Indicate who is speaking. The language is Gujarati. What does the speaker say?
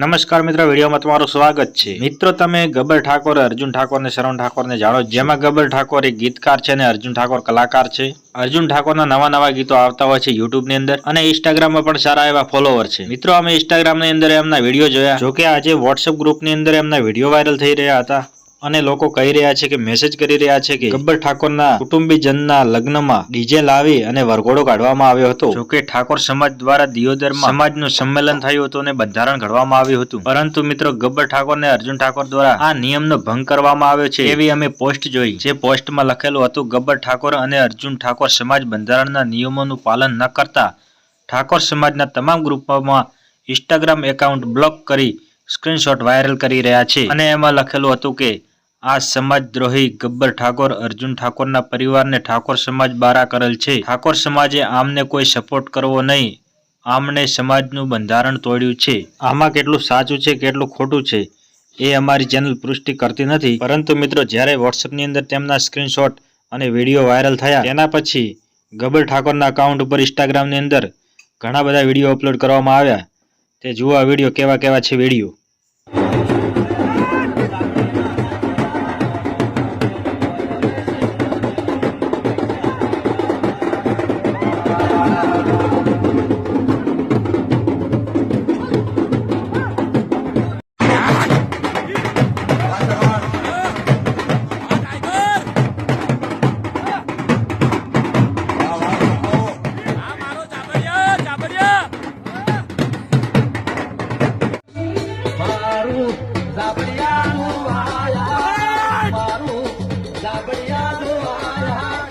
Speaker 1: નમસ્કાર મિત્રો, વિડીયોમાં તમારું સ્વાગત છે. મિત્રો, તમે ગબ્બર ઠાકોર, અર્જુન ઠાકોર અને શરણ ઠાકોરને જાણો જેમાં ગબ્બર ઠાકોર એક ગીતકાર છે અને અર્જુન ઠાકોર કલાકાર છે. અર્જુન ઠાકોરના નવા નવા ગીતો આવતા હોય છે યુટ્યુબની અંદર અને ઇન્સ્ટાગ્રામમાં પણ સારા એવા ફોલોવર છે. મિત્રો, અમે ઇન્સ્ટાગ્રામની અંદર એમના વીડિયો જોયા. જોકે આજે વોટ્સએપ ગ્રુપની અંદર એમના વીડિયો વાયરલ થઈ રહ્યા હતા. અને લોકો કહી રહ્યા છે કે મેસેજ કરી રહ્યા છે કે ગબ્બર ઠાકોરના કુટુંબીજનના લગ્નમાં ડીજે લાવી અને વરઘોડો કાઢવામાં આવ્યો હતો. જોકે ઠાકોર સમાજ દ્વારા દિયોદરમાં સમાજનું સંમેલન થયું હતું અને બંધારણ ઘડવામાં આવ્યું હતું. પરંતુ મિત્રો ગબ્બર ઠાકોર અને અર્જુન ઠાકોર દ્વારા આ નિયમનો ભંગ કરવામાં આવ્યો છે. એવી અમે પોસ્ટ જોઈ. જે પોસ્ટમાં લખેલું હતું ગબ્બર ઠાકોર અને અર્જુન ઠાકોર સમાજ બંધારણના નિયમોનું પાલન ન કરતા ઠાકોર સમાજના તમામ ગ્રુપોમાં ઇન્સ્ટાગ્રામ એકાઉન્ટ બ્લોક કરી સ્ક્રીનશોટ વાયરલ કરી રહ્યા છે. અને એમાં લખેલું હતું કે, આ સમાજદ્રોહી ગબ્બર ઠાકોર અર્જુન ઠાકોરના પરિવારને ઠાકોર સમાજ બારા કરેલ છે. ઠાકોર સમાજે આમને કોઈ સપોર્ટ કરવો નહીં. આમને સમાજનું બંધારણ તોડ્યું છે. આમાં કેટલું સાચું છે, કેટલું ખોટું છે, એ અમારી ચેનલ પુષ્ટિ કરતી નથી. પરંતુ મિત્રો, જ્યારે વોટ્સઅપની અંદર તેમના સ્ક્રીનશોટ અને વીડિયો વાયરલ થયા, તેના પછી ગબ્બર ઠાકોરના અકાઉન્ટ ઉપર ઇન્સ્ટાગ્રામની અંદર ઘણા બધા વીડિયો અપલોડ કરવામાં આવ્યા. તે જુઓ આ વીડિયો કેવા કેવા છે વીડિયો. મારું જાબડિયા ધોવાયા